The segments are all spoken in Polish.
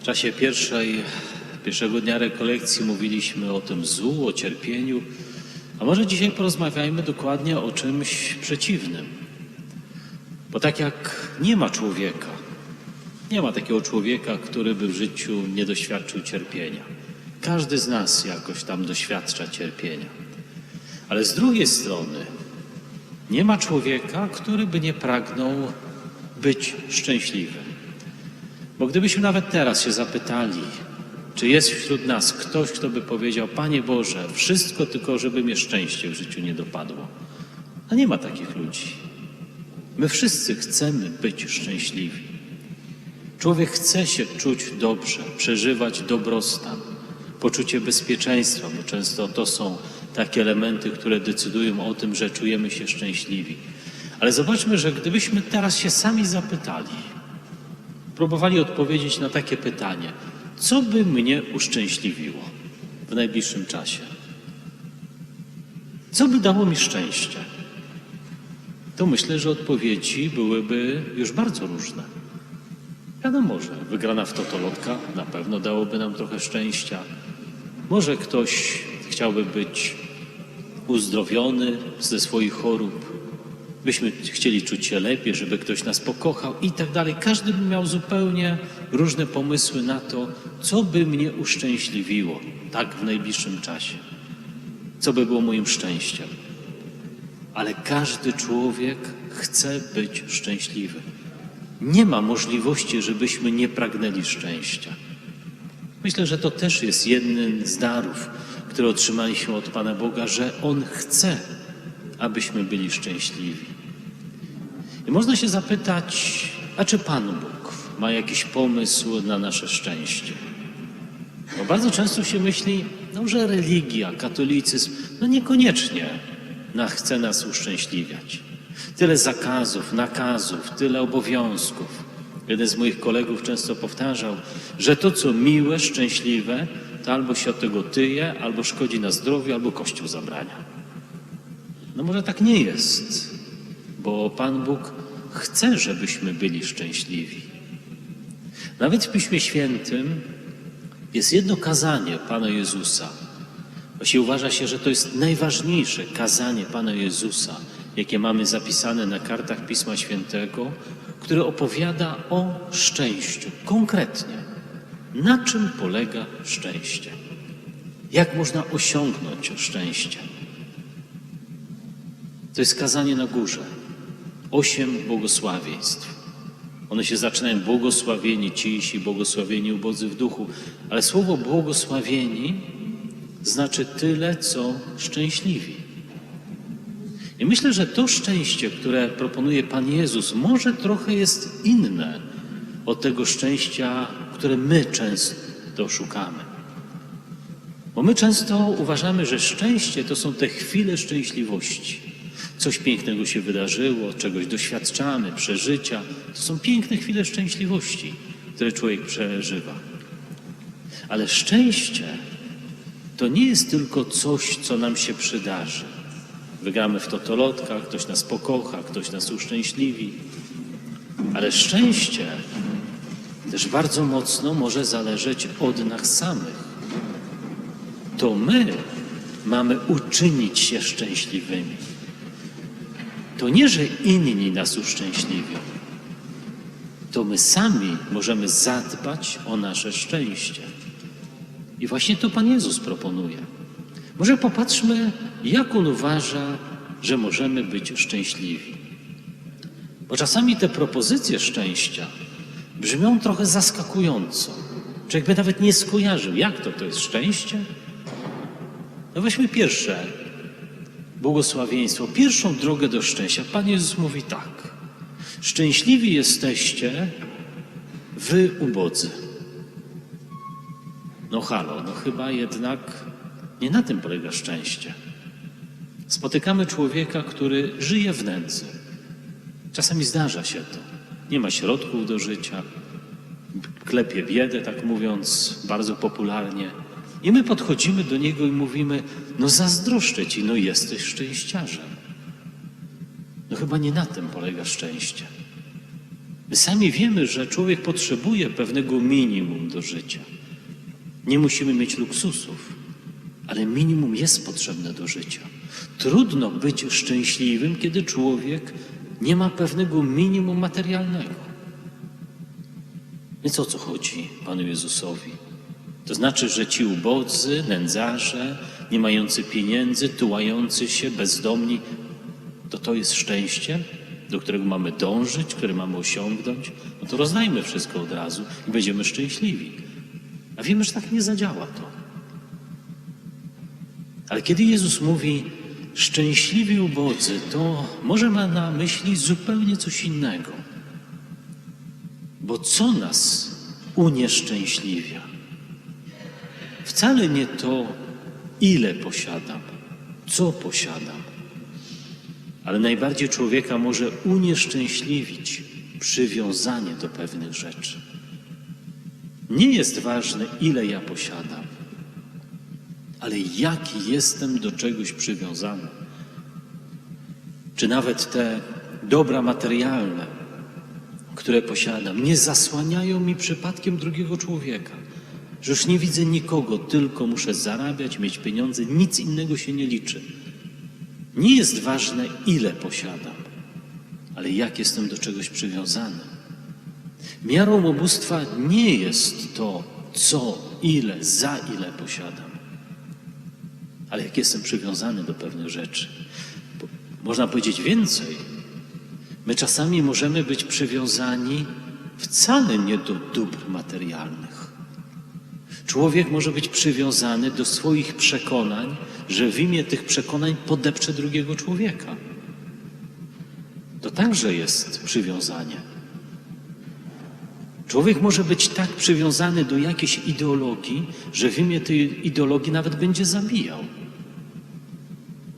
W czasie pierwszej, pierwszego dnia rekolekcji mówiliśmy o tym złu, o cierpieniu, a może dzisiaj porozmawiajmy dokładnie o czymś przeciwnym. Bo tak jak nie ma człowieka, nie ma takiego człowieka, który by w życiu nie doświadczył cierpienia. Każdy z nas jakoś tam doświadcza cierpienia. Ale z drugiej strony nie ma człowieka, który by nie pragnął być szczęśliwym. Bo gdybyśmy nawet teraz się zapytali, czy jest wśród nas ktoś, kto by powiedział: Panie Boże, wszystko tylko, żeby mnie szczęście w życiu nie dopadło. A nie ma takich ludzi. My wszyscy chcemy być szczęśliwi. Człowiek chce się czuć dobrze, przeżywać dobrostan, poczucie bezpieczeństwa, bo często to są takie elementy, które decydują o tym, że czujemy się szczęśliwi. Ale zobaczmy, że gdybyśmy teraz się sami zapytali, próbowali odpowiedzieć na takie pytanie, co by mnie uszczęśliwiło w najbliższym czasie? Co by dało mi szczęście? To myślę, że odpowiedzi byłyby już bardzo różne. Wiadomo, że wygrana w totolotka na pewno dałoby nam trochę szczęścia. Może ktoś chciałby być uzdrowiony ze swoich chorób. Byśmy chcieli czuć się lepiej, żeby ktoś nas pokochał i tak dalej. Każdy by miał zupełnie różne pomysły na to, co by mnie uszczęśliwiło tak w najbliższym czasie. Co by było moim szczęściem. Ale każdy człowiek chce być szczęśliwy. Nie ma możliwości, żebyśmy nie pragnęli szczęścia. Myślę, że to też jest jeden z darów, które otrzymaliśmy od Pana Boga, że On chce, abyśmy byli szczęśliwi. I można się zapytać, a czy Pan Bóg ma jakiś pomysł na nasze szczęście? Bo bardzo często się myśli, no, że religia, katolicyzm, no niekoniecznie chce nas uszczęśliwiać. Tyle zakazów, nakazów, tyle obowiązków. Jeden z moich kolegów często powtarzał, że to, co miłe, szczęśliwe, to albo się od tego tyje, albo szkodzi na zdrowiu, albo Kościół zabrania. No może tak nie jest, bo Pan Bóg chce, żebyśmy byli szczęśliwi. Nawet w Piśmie Świętym jest jedno kazanie Pana Jezusa. Właśnie uważa się, że to jest najważniejsze kazanie Pana Jezusa, jakie mamy zapisane na kartach Pisma Świętego, które opowiada o szczęściu konkretnie. Na czym polega szczęście? Jak można osiągnąć szczęście? To jest kazanie na górze. Osiem błogosławieństw. One się zaczynają błogosławieni cisi, błogosławieni ubodzy w duchu, ale słowo błogosławieni znaczy tyle, co szczęśliwi. I myślę, że to szczęście, które proponuje Pan Jezus, może trochę jest inne od tego szczęścia, które my często szukamy. Bo my często uważamy, że szczęście to są te chwile szczęśliwości. Coś pięknego się wydarzyło, czegoś doświadczamy, przeżycia. To są piękne chwile szczęśliwości, które człowiek przeżywa. Ale szczęście to nie jest tylko coś, co nam się przydarzy. Wygramy w totolotkach, ktoś nas pokocha, ktoś nas uszczęśliwi. Ale szczęście też bardzo mocno może zależeć od nas samych. To my mamy uczynić się szczęśliwymi. To nie, że inni nas uszczęśliwią. To my sami możemy zadbać o nasze szczęście. I właśnie to Pan Jezus proponuje. Może popatrzmy, jak On uważa, że możemy być szczęśliwi. Bo czasami te propozycje szczęścia brzmią trochę zaskakująco. Człowiek by nawet nie skojarzył, jak to to jest szczęście. No weźmy pierwsze błogosławieństwo, pierwszą drogę do szczęścia. Pan Jezus mówi tak. Szczęśliwi jesteście wy ubodzy. No halo, no chyba jednak nie na tym polega szczęście. Spotykamy człowieka, który żyje w nędzy. Czasami zdarza się to. Nie ma środków do życia, klepie biedę, tak mówiąc, bardzo popularnie. I my podchodzimy do niego i mówimy: No, zazdroszczę ci, no jesteś szczęściarzem. No, chyba nie na tym polega szczęście. My sami wiemy, że człowiek potrzebuje pewnego minimum do życia. Nie musimy mieć luksusów, ale minimum jest potrzebne do życia. Trudno być szczęśliwym, kiedy człowiek nie ma pewnego minimum materialnego. Więc o co chodzi Panu Jezusowi? To znaczy, że ci ubodzy, nędzarze, nie mający pieniędzy, tułający się, bezdomni, to to jest szczęście, do którego mamy dążyć, które mamy osiągnąć? No to rozdajmy wszystko od razu i będziemy szczęśliwi. A wiemy, że tak nie zadziała to. Ale kiedy Jezus mówi szczęśliwi ubodzy, to może ma na myśli zupełnie coś innego. Bo co nas unieszczęśliwia? Wcale nie to, ile posiadam, co posiadam, ale najbardziej człowieka może unieszczęśliwić przywiązanie do pewnych rzeczy. Nie jest ważne, ile ja posiadam, ale jaki jestem do czegoś przywiązany. Czy nawet te dobra materialne, które posiadam, nie zasłaniają mi przypadkiem drugiego człowieka. Że już nie widzę nikogo, tylko muszę zarabiać, mieć pieniądze, nic innego się nie liczy. Nie jest ważne, ile posiadam, ale jak jestem do czegoś przywiązany. Miarą ubóstwa nie jest to, co, ile, za ile posiadam, ale jak jestem przywiązany do pewnych rzeczy. Bo można powiedzieć więcej. My czasami możemy być przywiązani wcale nie do dóbr materialnych. Człowiek może być przywiązany do swoich przekonań, że w imię tych przekonań podepcze drugiego człowieka. To także jest przywiązanie. Człowiek może być tak przywiązany do jakiejś ideologii, że w imię tej ideologii nawet będzie zabijał.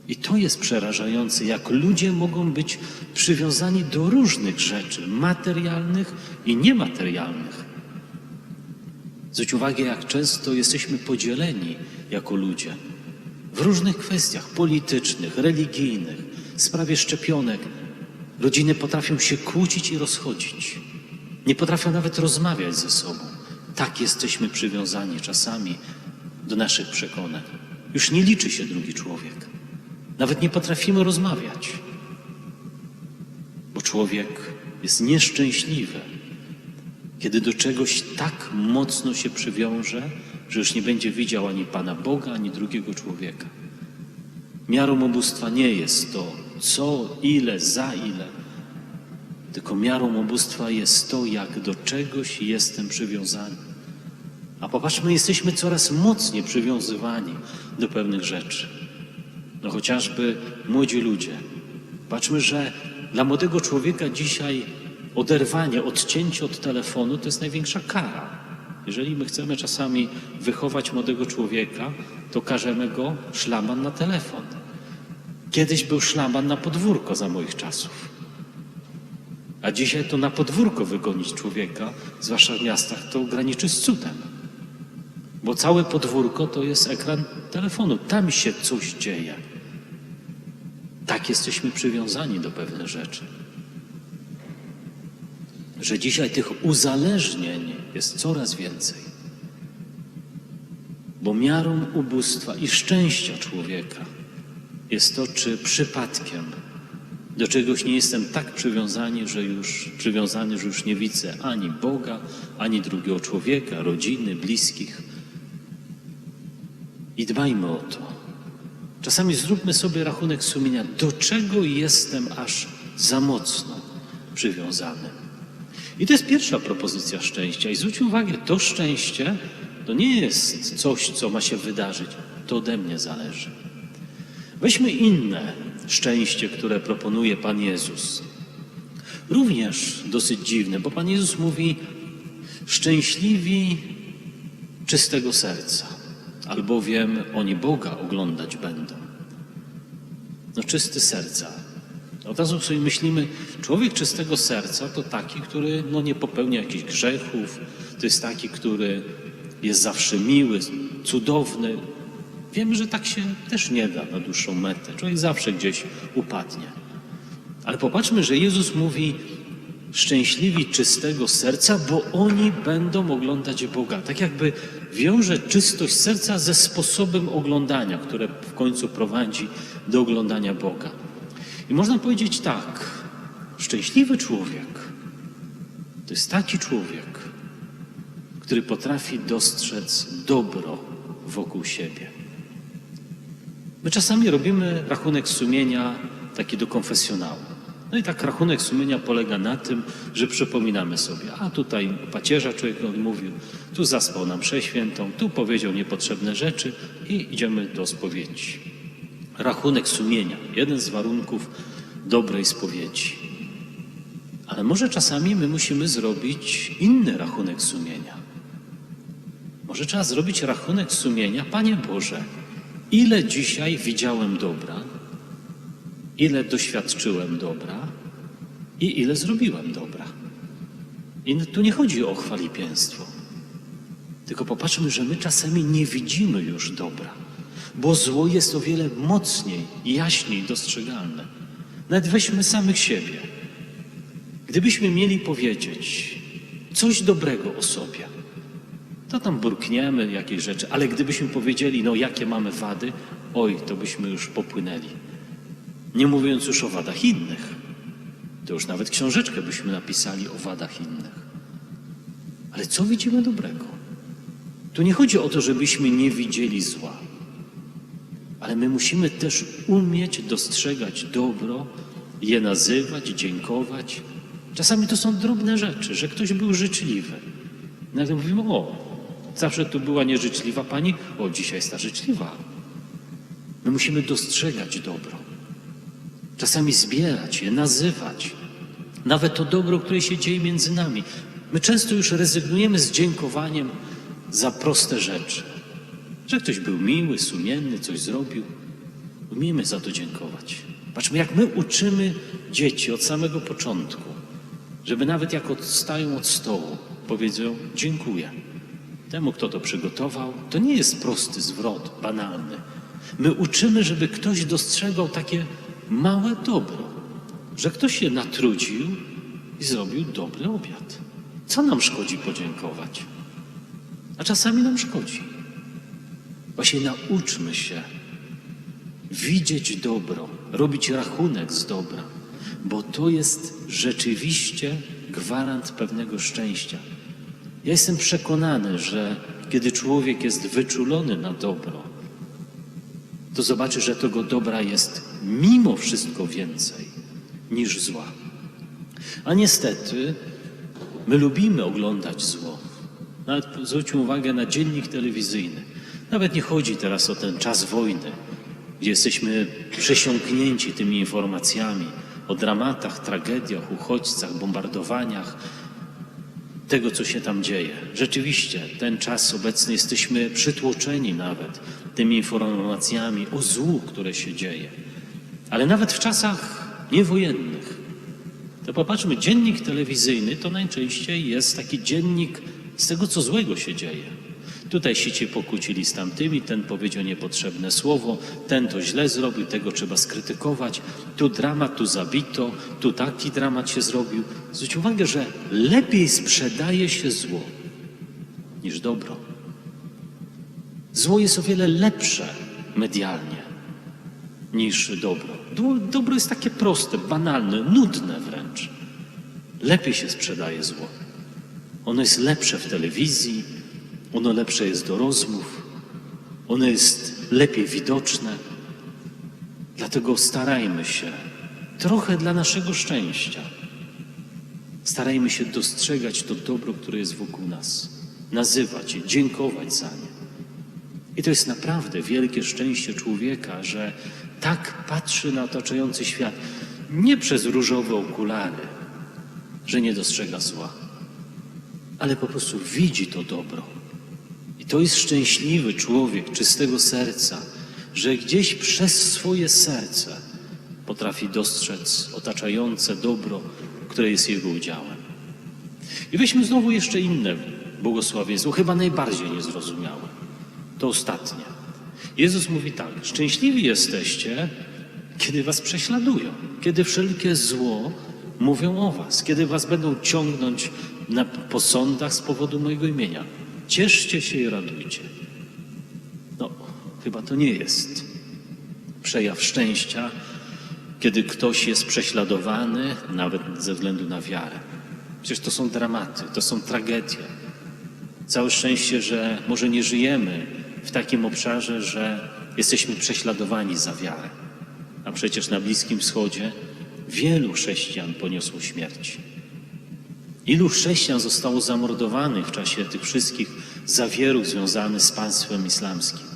I to jest przerażające, jak ludzie mogą być przywiązani do różnych rzeczy, materialnych i niematerialnych. Zwróć uwagę, jak często jesteśmy podzieleni jako ludzie w różnych kwestiach politycznych, religijnych, w sprawie szczepionek. Rodziny potrafią się kłócić i rozchodzić. Nie potrafią nawet rozmawiać ze sobą. Tak jesteśmy przywiązani czasami do naszych przekonań. Już nie liczy się drugi człowiek. Nawet nie potrafimy rozmawiać, bo człowiek jest nieszczęśliwy, kiedy do czegoś tak mocno się przywiąże, że już nie będzie widział ani Pana Boga, ani drugiego człowieka. Miarą ubóstwa nie jest to, co, ile, za ile, tylko miarą ubóstwa jest to, jak do czegoś jestem przywiązany. A popatrzmy, jesteśmy coraz mocniej przywiązywani do pewnych rzeczy. No chociażby młodzi ludzie. Patrzmy, że dla młodego człowieka dzisiaj oderwanie, odcięcie od telefonu to jest największa kara. Jeżeli my chcemy czasami wychować młodego człowieka, to każemy go szlaban na telefon. Kiedyś był szlaban na podwórko za moich czasów. A dzisiaj to na podwórko wygonić człowieka, zwłaszcza w miastach, to graniczy z cudem. Bo całe podwórko to jest ekran telefonu. Tam się coś dzieje. Tak jesteśmy przywiązani do pewnych rzeczy. Że dzisiaj tych uzależnień jest coraz więcej. Bo miarą ubóstwa i szczęścia człowieka jest to, czy przypadkiem do czegoś nie jestem tak przywiązany, że już przywiązany, że już nie widzę ani Boga, ani drugiego człowieka, rodziny, bliskich. I dbajmy o to. Czasami zróbmy sobie rachunek sumienia, do czego jestem aż za mocno przywiązany. I to jest pierwsza propozycja szczęścia. I zwróć uwagę, to szczęście to nie jest coś, co ma się wydarzyć. To ode mnie zależy. Weźmy inne szczęście, które proponuje Pan Jezus. Również dosyć dziwne, bo Pan Jezus mówi: Szczęśliwi czystego serca, albowiem oni Boga oglądać będą. No, czysty serca. Od razu sobie myślimy, człowiek czystego serca to taki, który no, nie popełnia jakichś grzechów, to jest taki, który jest zawsze miły, cudowny. Wiemy, że tak się też nie da na dłuższą metę. Człowiek zawsze gdzieś upadnie. Ale popatrzmy, że Jezus mówi, Szczęśliwi czystego serca, bo oni będą oglądać Boga. Tak jakby wiąże czystość serca ze sposobem oglądania, które w końcu prowadzi do oglądania Boga. I można powiedzieć tak: szczęśliwy człowiek to jest taki człowiek, który potrafi dostrzec dobro wokół siebie. My czasami robimy rachunek sumienia taki do konfesjonału. No i tak rachunek sumienia polega na tym, że przypominamy sobie, a tutaj pacierza człowiek odmówił, tu zaspał nam przeświętą, tu powiedział niepotrzebne rzeczy i idziemy do spowiedzi. Rachunek sumienia, jeden z warunków dobrej spowiedzi. Ale może czasami my musimy zrobić inny rachunek sumienia. Może trzeba zrobić rachunek sumienia, Panie Boże, ile dzisiaj widziałem dobra, ile doświadczyłem dobra i ile zrobiłem dobra. I tu nie chodzi o chwalipięstwo, tylko popatrzmy, że my czasami nie widzimy już dobra, bo zło jest o wiele mocniej i jaśniej dostrzegalne. Nawet weźmy samych siebie. Gdybyśmy mieli powiedzieć coś dobrego o sobie, to tam burkniemy jakieś rzeczy, ale gdybyśmy powiedzieli, no jakie mamy wady, oj, to byśmy już popłynęli. Nie mówiąc już o wadach innych. To już nawet książeczkę byśmy napisali o wadach innych. Ale co widzimy dobrego? Tu nie chodzi o to, żebyśmy nie widzieli zła, ale my musimy też umieć dostrzegać dobro, je nazywać, dziękować. Czasami to są drobne rzeczy, że ktoś był życzliwy. Nagle mówimy, o, zawsze tu była nieżyczliwa pani, o, dzisiaj jest ta życzliwa. My musimy dostrzegać dobro. Czasami zbierać je, nazywać. Nawet to dobro, które się dzieje między nami. My często już rezygnujemy z dziękowaniem za proste rzeczy. Że ktoś był miły, sumienny, coś zrobił. Umiemy za to dziękować. Patrzmy, jak my uczymy dzieci od samego początku, żeby nawet jak odstają od stołu, powiedzą dziękuję. Temu, kto to przygotował, to nie jest prosty zwrot, banalny. My uczymy, żeby ktoś dostrzegał takie małe dobro, że ktoś się natrudził i zrobił dobry obiad. Co nam szkodzi podziękować? A czasami nam szkodzi. Właśnie nauczmy się widzieć dobro, robić rachunek z dobra, bo to jest rzeczywiście gwarant pewnego szczęścia. Ja jestem przekonany, że kiedy człowiek jest wyczulony na dobro, to zobaczy, że tego dobra jest mimo wszystko więcej niż zła. A niestety my lubimy oglądać zło. Nawet zwróćmy uwagę na dziennik telewizyjny. Nawet nie chodzi teraz o ten czas wojny, gdzie jesteśmy przesiąknięci tymi informacjami o dramatach, tragediach, uchodźcach, bombardowaniach, tego, co się tam dzieje. Rzeczywiście, ten czas obecny jesteśmy przytłoczeni nawet tymi informacjami o złu, które się dzieje. Ale nawet w czasach niewojennych, to popatrzmy, dziennik telewizyjny to najczęściej jest taki dziennik z tego, co złego się dzieje. Tutaj się ci pokłócili z tamtymi, ten powiedział niepotrzebne słowo, ten to źle zrobił, tego trzeba skrytykować. Tu dramat, tu zabito, tu taki dramat się zrobił. Zwróć uwagę, że lepiej sprzedaje się zło niż dobro. Zło jest o wiele lepsze medialnie niż dobro. Do- Dobro jest takie proste, banalne, nudne wręcz. Lepiej się sprzedaje zło. Ono jest lepsze w telewizji, ono lepsze jest do rozmów, ono jest lepiej widoczne. Dlatego starajmy się trochę dla naszego szczęścia. Starajmy się dostrzegać to dobro, które jest wokół nas, nazywać je, dziękować za nie. I to jest naprawdę wielkie szczęście człowieka, że tak patrzy na otaczający świat, nie przez różowe okulary, że nie dostrzega zła, ale po prostu widzi to dobro. To jest szczęśliwy człowiek czystego serca, że gdzieś przez swoje serce potrafi dostrzec otaczające dobro, które jest jego udziałem. I weźmy znowu jeszcze inne błogosławieństwo, chyba najbardziej niezrozumiałe. To ostatnie. Jezus mówi tak: Szczęśliwi jesteście, kiedy was prześladują, kiedy wszelkie zło mówią o was, kiedy was będą ciągnąć na, po sądach z powodu mojego imienia. Cieszcie się i radujcie. No, chyba to nie jest przejaw szczęścia, kiedy ktoś jest prześladowany, nawet ze względu na wiarę. Przecież to są dramaty, to są tragedie. Całe szczęście, że może nie żyjemy w takim obszarze, że jesteśmy prześladowani za wiarę. A przecież na Bliskim Wschodzie wielu chrześcijan poniosło śmierć. Ilu chrześcijan zostało zamordowanych w czasie tych wszystkich zawierów związanych z państwem islamskim?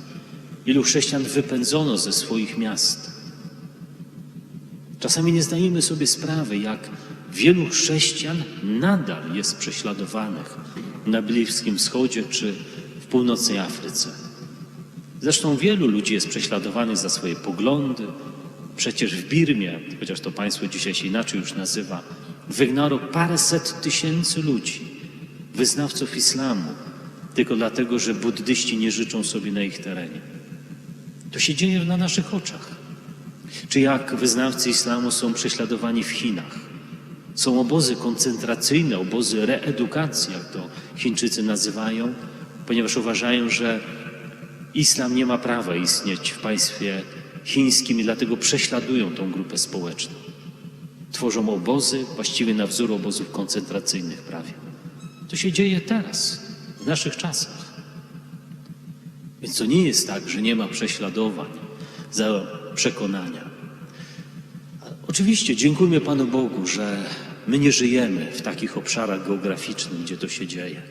Ilu chrześcijan wypędzono ze swoich miast? Czasami nie zdajemy sobie sprawy, jak wielu chrześcijan nadal jest prześladowanych na Bliskim Wschodzie czy w północnej Afryce. Zresztą wielu ludzi jest prześladowanych za swoje poglądy. Przecież w Birmie, chociaż to państwo dzisiaj się inaczej już nazywa, wygnano paręset tysięcy ludzi, wyznawców islamu, tylko dlatego, że buddyści nie życzą sobie na ich terenie. To się dzieje na naszych oczach. Czy jak wyznawcy islamu są prześladowani w Chinach? Są obozy koncentracyjne, obozy reedukacji, jak to Chińczycy nazywają, ponieważ uważają, że islam nie ma prawa istnieć w państwie chińskim i dlatego prześladują tą grupę społeczną. Tworzą obozy, właściwie na wzór obozów koncentracyjnych prawie. To się dzieje teraz, w naszych czasach. Więc to nie jest tak, że nie ma prześladowań za przekonania. Oczywiście dziękujmy Panu Bogu, że my nie żyjemy w takich obszarach geograficznych, gdzie to się dzieje.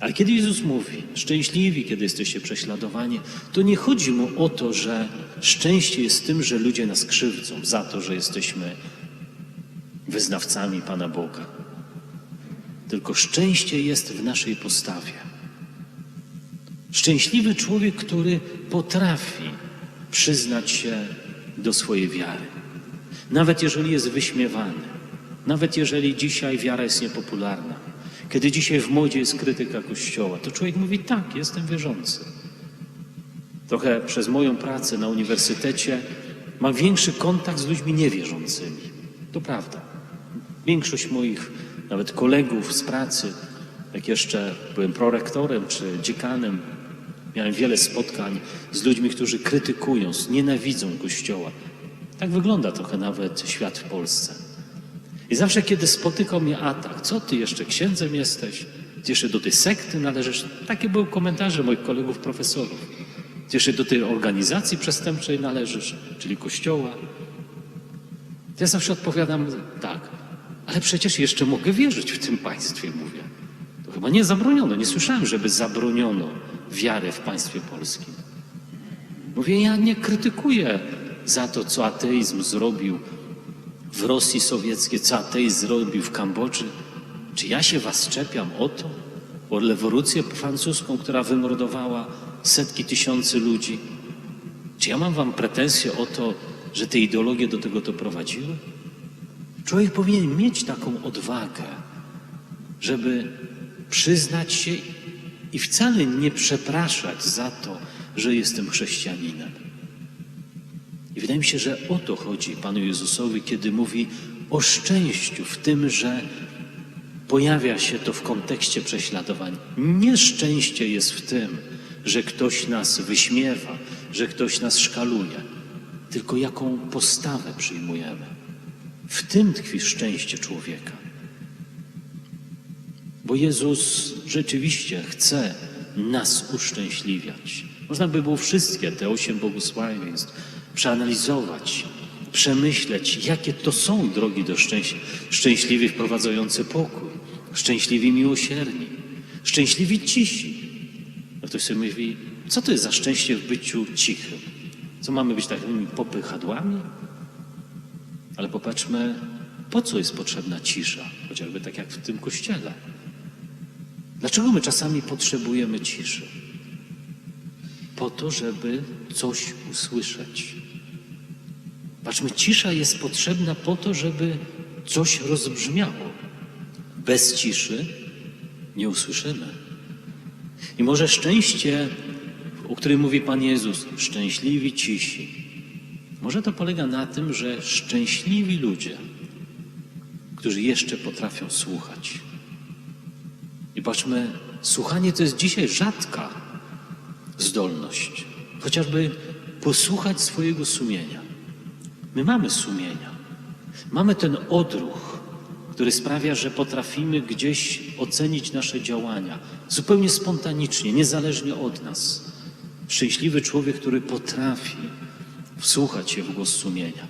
Ale kiedy Jezus mówi, szczęśliwi, kiedy jesteście prześladowani, to nie chodzi mu o to, że szczęście jest tym, że ludzie nas krzywdzą za to, że jesteśmy wyznawcami Pana Boga. Tylko szczęście jest w naszej postawie. Szczęśliwy człowiek, który potrafi przyznać się do swojej wiary. Nawet jeżeli jest wyśmiewany, nawet jeżeli dzisiaj wiara jest niepopularna, kiedy dzisiaj w modzie jest krytyka Kościoła, to człowiek mówi tak, jestem wierzący. Trochę przez moją pracę na uniwersytecie mam większy kontakt z ludźmi niewierzącymi. To prawda. Większość moich nawet kolegów z pracy, jak jeszcze byłem prorektorem czy dziekanem, miałem wiele spotkań z ludźmi, którzy krytykują, nienawidzą Kościoła. Tak wygląda trochę nawet świat w Polsce. I zawsze, kiedy spotykał mnie atak, co ty jeszcze księdzem jesteś? Ty jeszcze do tej sekty należysz? Takie były komentarze moich kolegów profesorów. Ty jeszcze do tej organizacji przestępczej należysz, czyli kościoła. Ja zawsze odpowiadam tak, ale przecież jeszcze mogę wierzyć w tym państwie, mówię. To chyba nie zabroniono, nie słyszałem, żeby zabroniono wiarę w państwie polskim. Mówię, ja nie krytykuję za to, co ateizm zrobił w Rosji Sowieckiej, co ateizm zrobił w Kambodży. Czy ja się was czepiam o to? O rewolucję francuską, która wymordowała setki tysięcy ludzi? Czy ja mam wam pretensje o to, że te ideologie do tego to prowadziły? Człowiek powinien mieć taką odwagę, żeby przyznać się i wcale nie przepraszać za to, że jestem chrześcijaninem. I wydaje mi się, że o to chodzi Panu Jezusowi, kiedy mówi o szczęściu w tym, że pojawia się to w kontekście prześladowań. Nieszczęście jest w tym, że ktoś nas wyśmiewa, że ktoś nas szkaluje, tylko jaką postawę przyjmujemy. W tym tkwi szczęście człowieka. Bo Jezus rzeczywiście chce nas uszczęśliwiać. Można by było wszystkie te osiem błogosławieństw przeanalizować, przemyśleć, jakie to są drogi do szczęścia. Szczęśliwi wprowadzający pokój, szczęśliwi miłosierni, szczęśliwi cisi. A ktoś sobie mówi, co to jest za szczęście w byciu cichym? Co mamy być takimi popychadłami? Ale popatrzmy, po co jest potrzebna cisza, chociażby tak jak w tym kościele. Dlaczego my czasami potrzebujemy ciszy? Po to, żeby coś usłyszeć. Patrzmy, cisza jest potrzebna po to, żeby coś rozbrzmiało. Bez ciszy nie usłyszymy. I może szczęście, o którym mówi Pan Jezus, szczęśliwi cisi, może to polega na tym, że szczęśliwi ludzie którzy jeszcze potrafią słuchać. I patrzmy, słuchanie to jest dzisiaj rzadka zdolność. Chociażby posłuchać swojego sumienia. My mamy sumienia. Mamy ten odruch, który sprawia, że potrafimy gdzieś ocenić nasze działania zupełnie spontanicznie, niezależnie od nas. Szczęśliwy człowiek, który potrafi wsłuchać się w głos sumienia.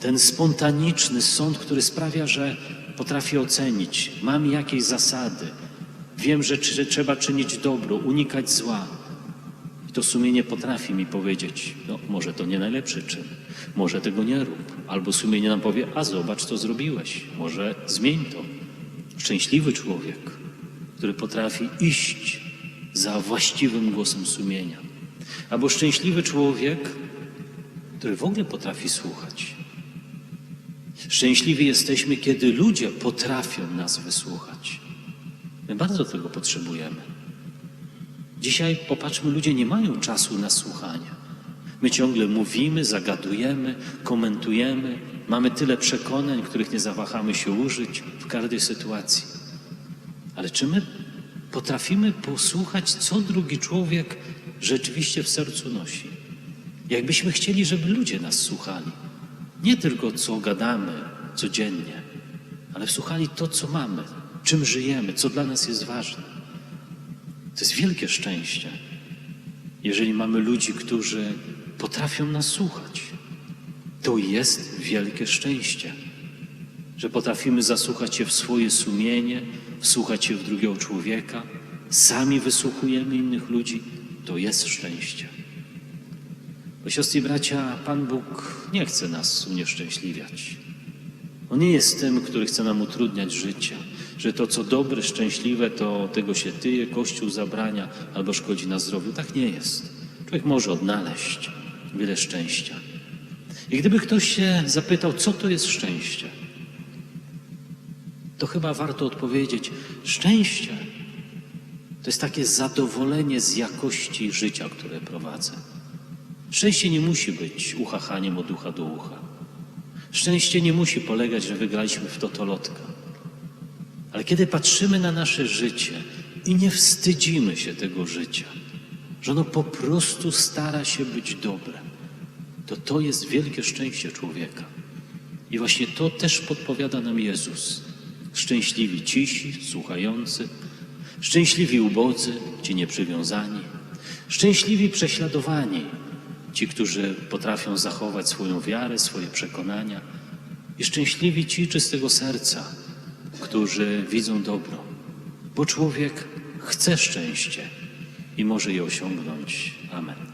Ten spontaniczny sąd, który sprawia, że potrafię ocenić, mam jakieś zasady, wiem, że trzeba czynić dobro, unikać zła. I to sumienie potrafi mi powiedzieć, no może to nie najlepszy czyn, może tego nie rób. Albo sumienie nam powie, a zobacz, co zrobiłeś, może zmień to. Szczęśliwy człowiek, który potrafi iść za właściwym głosem sumienia. Albo szczęśliwy człowiek, który w ogóle potrafi słuchać. Szczęśliwi jesteśmy, kiedy ludzie potrafią nas wysłuchać. My bardzo tego potrzebujemy. Dzisiaj, popatrzmy, ludzie nie mają czasu na słuchanie. My ciągle mówimy, zagadujemy, komentujemy, mamy tyle przekonań, których nie zawahamy się użyć w każdej sytuacji. Ale czy my potrafimy posłuchać, co drugi człowiek rzeczywiście w sercu nosi? Jakbyśmy chcieli, żeby ludzie nas słuchali. Nie tylko co gadamy codziennie, ale słuchali to, co mamy, czym żyjemy, co dla nas jest ważne. To jest wielkie szczęście, jeżeli mamy ludzi, którzy potrafią nas słuchać. To jest wielkie szczęście, że potrafimy zasłuchać się w swoje sumienie, wsłuchać się w drugiego człowieka, sami wysłuchujemy innych ludzi. To jest szczęście. Bo siostry i bracia, Pan Bóg nie chce nas unieszczęśliwiać. On nie jest tym, który chce nam utrudniać życie, że to, co dobre, szczęśliwe, to tego się tyje, Kościół zabrania albo szkodzi na zdrowiu. Tak nie jest. Człowiek może odnaleźć wiele szczęścia. I gdyby ktoś się zapytał, co to jest szczęście, to chyba warto odpowiedzieć: szczęście to jest takie zadowolenie z jakości życia, które prowadzę. Szczęście nie musi być uchachaniem od ucha do ucha. Szczęście nie musi polegać, że wygraliśmy w totolotka. Ale kiedy patrzymy na nasze życie i nie wstydzimy się tego życia, że ono po prostu stara się być dobre, to to jest wielkie szczęście człowieka. I właśnie to też podpowiada nam Jezus. Szczęśliwi cisi, słuchający, szczęśliwi ubodzy, ci nieprzywiązani, szczęśliwi prześladowani, ci, którzy potrafią zachować swoją wiarę, swoje przekonania, i szczęśliwi ci czystego serca, którzy widzą dobro, bo człowiek chce szczęście i może je osiągnąć. Amen.